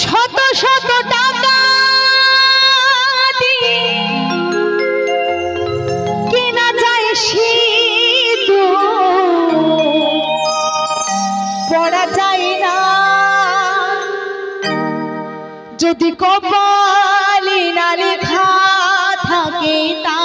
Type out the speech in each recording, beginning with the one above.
শত শত টাকা কেনা যায় শীত পড়া যায় না। যদি কপালি না লেখা থাকে তা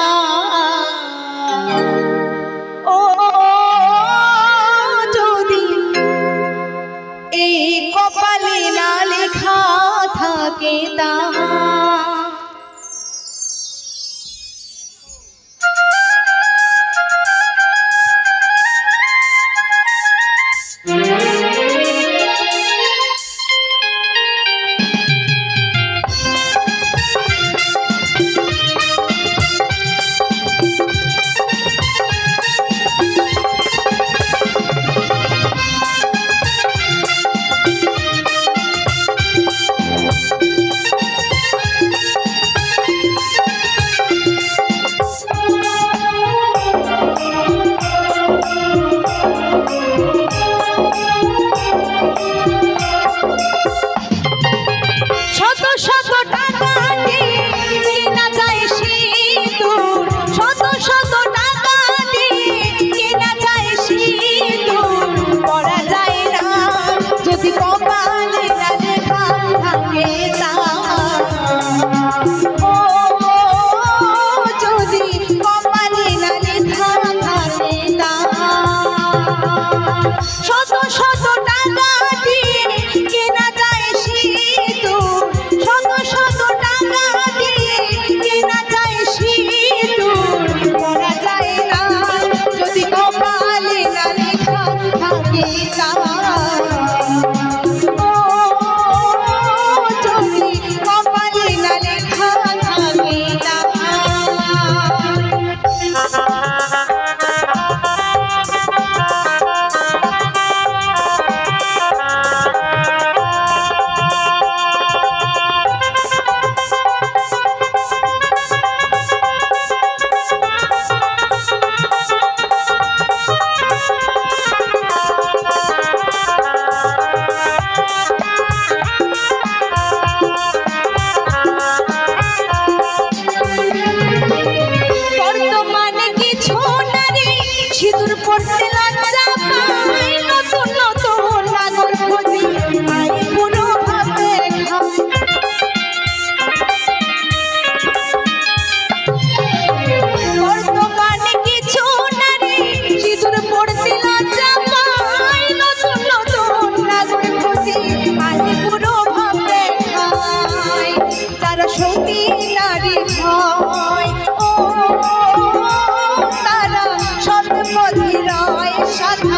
সাধা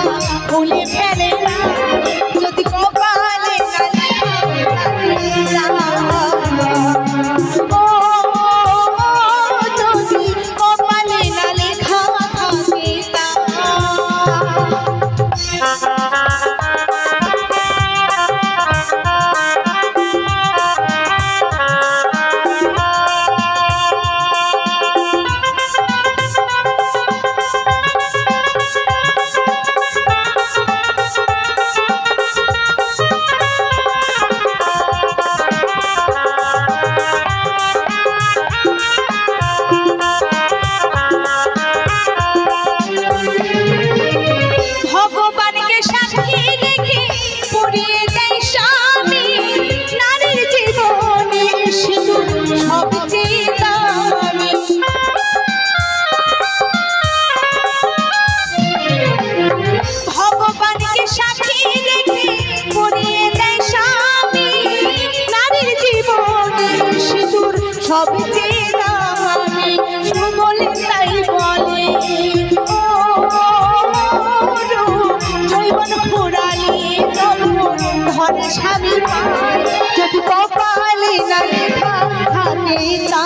ভুলে ফেলে Popa Lina, Hani Chan.